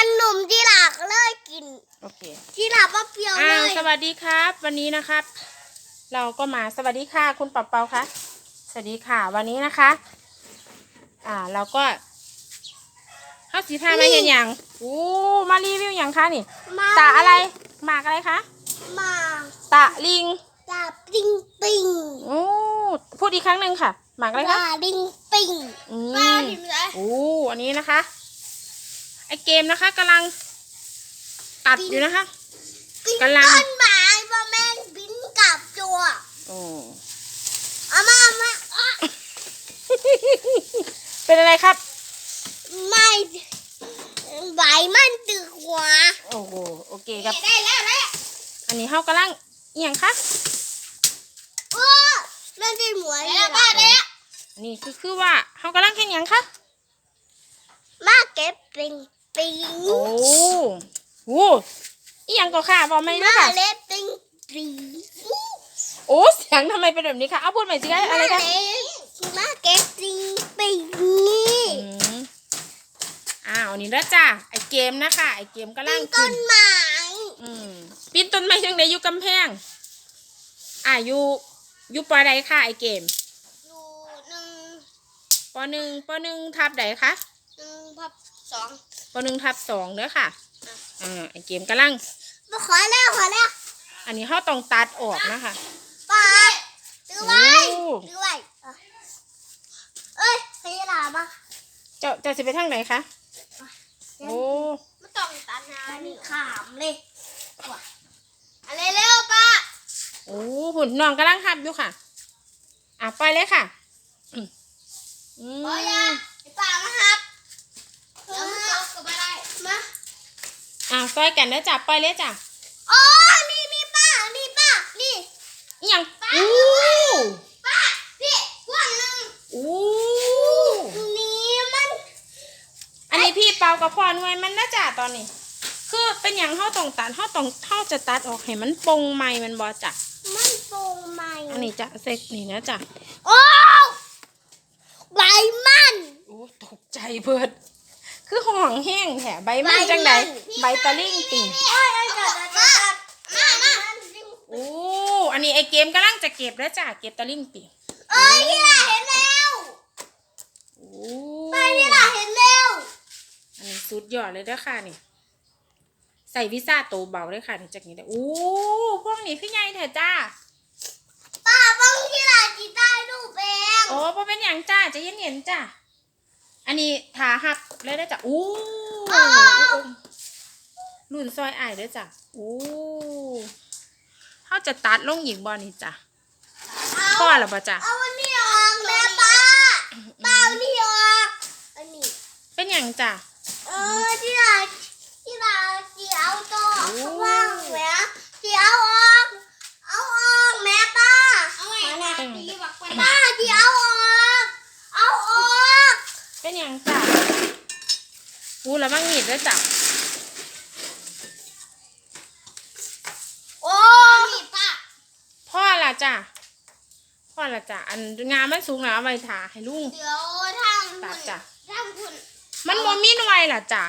มันหนุ่มที่หลักเลยกิน โอเคที่หลักว่าเปรี้ยวเลอ้าวย สวัสดีครับ วันนี้นะครับ เราก็มาสวัสดีค่ะ คุณปับเปาคะสวัสดีค่ะ วันนี้นะคะ อ่า เราก็เข้าสีผ้ามาเห็นอย่างอู้มารีวิวอย่างคะนี่มาตะอะไรหมากอะไรคะมาตะลิงตาปิงปิงโอ้พูดอีกครั้งหนึ่งค่ะ หมากอะไรคะตาปิงปิงอืป้ามพิมพ์เลยโอ้อันนี้นะคะ ไอเกมนะคะกำลังตัดอยู่นะคะปิงกำลัง ต้นไม้ว่าแม่งบินกลับจัวโอ้ เอามาเอามาอะเป็นอะไรครับ ไม่ใบมันตึกหัวโอ้โหโอเคครับ ได้แล้วได้อันนี้เขากำลังเอียงคะโอ้มันเป็นหมวยแล้วป้าแล้วอันนี้คือคือว่าเขากำลังแข่งหยังคะ มาเก็บปิง ปิงโอ้โหอีหยังก็ค่ะบอกไม่ได้มาค่ะเล็บปิงปิงโอ้เสียงทำไมเป็นแบบนี้คะเอาพูดใหม่สิคะอะไรคะมาเก็บปิงปิงอืมอ้าวอันนี้แล้วจ้ะไอเกมนะคะไอเกมกำลังต้ขึ้นนไม้อืมปีนต้นไม้ยังไงอยู่กำแพงอ่าอยู่อยู่ปอใดค่ะไอเกมอยู่หนึ่งปอหนึ่งปอหนึ่งทับใดคะหนึ่งพับสอง ปอหนึ่งทับสองเด้อค่ะ อ่าไอเกมกำลังมาขอแล้วขอแล้วอันนี้เขาต้องตัดออกนะคะป้าถือไว้โอ้ถือไว้อะเอ้ยใครจะด่ามาเจ้าเจ้าจะไปทางไหนคะ โอ้ไม่ต้องตัดนานี่ขามเลยว่ะอะไรเร็วป้าโอ้หุ่นน้องกำลังทับอยู่ค่ะ อะไปเลยค่ะ อืมอืม บอยาไอ้ป้ามาครับเดี๋ยวมันจบกับอะไรมา อะซอยกันแล้วจ้ะไปเลยจ้ะโอ้นี่นี่ป้านี่ป้านี่อีหยังป้าอู้ป้านี่พวกหนึ่งอู้นี่มันอันนี้พี่เปากับพ่อหน่วยมันนะจ้ะตอนนี้ คือเป็นอย่างเฮาต้องตัดเฮาต้องเฮาจะตัดออกให้มันปงใหม่มันบ่จ้ะมันโปร่งไหมอันนี้จะเซ็กนี่นะจ้ะโอ้ใบมัน โอ้ตกใจเบิด คือห่องแห้งแถใบมันจังใดใบตะลิ่งติ่งโอ้ยไอ้จัดจัดจัดมามาโอ้อันนี้ไอเกมกำลังจะเก็บแล้วจ้ะเก็บตะลิ่งปิ่งเอ้ยที่ล่ะเห็นแล้วโอ้ไปที่ล่ะเห็นแล้วอันนี้สุดยอดเลยเด้อค่ะนี่ใส่วิซ่าโตวเบาเลยค่ะนี่จากนี้ได้โอ้พวกนี้คือไงเถอะจ้าป้าบังที่ล่ะกีตาร์ดูแปงโอ้พอเป็นอย่างจ้าใจะเย็นๆจ้า อันนี้ถาหักเลยได้อจ้ะโอ้รุ่นซอยอ้ายเด้อจ้ะโอ้เขาจะตัดลงหญิงบอนี่จ้ะพ่อหรอปะจ้ะเอาอันนี้ออกแม่ป้าป้าเอาอันนี้ออกอันนี้เป็นอย่างจ้ะเออที่ล่ะที่ล่ะที่เอาตัวออกข้างล่างแหมที่เอาออกเอาออกแม่ป้าเอาไว้นะที่บอกไปป้าที่เอาออกเอาออก เป็นอย่างจ้ะอู้แล้วบ้างหนีดด้วยจ้ะโอ้นี่ป้าพ่อละจ้ะพ่อละจ้ะอันงานมันสูงแล้วเอาไว้ถาให้ลุงเดี๋ยวทางตัดจ้ะทางคุณมันโมมีหน่วยล่ะจ้ะ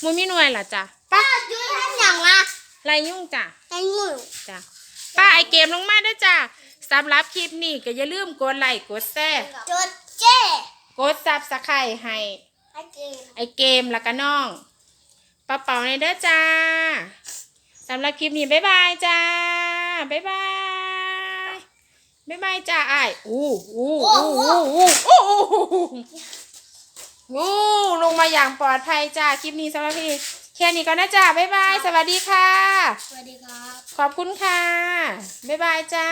โมมีหน่วยล่ะจ้ะป้ายืนทางอย่างละไรยุ่งจ้ะไอ้งูจ้ะป้าไอเกมลงมาด้วยจ้ะสำหรับคลิปนี้ก็อย่าลืมกดไลค์กดแชร์จดเจ้ กดซับสไครต์ให้ไอ้เกมไอเกมแล้วก็น้องป้าเป๋าในเด้อจ้าสำหรับคลิปนี้บ๊ายบายจ้าบ๊ายบายบ๊ายบายจ้าไอายอู้อู้อู้อู้อู้อู้อู้ลงมาอย่างปลอดภัยจ้าคลิปนี้สำหรับพี่แค่นี้ก็นะจ้าบ๊ายบายสวัสดีค่ะ สวัสดีครับ ขอบคุณค่ะ บ๊ายบายจ้า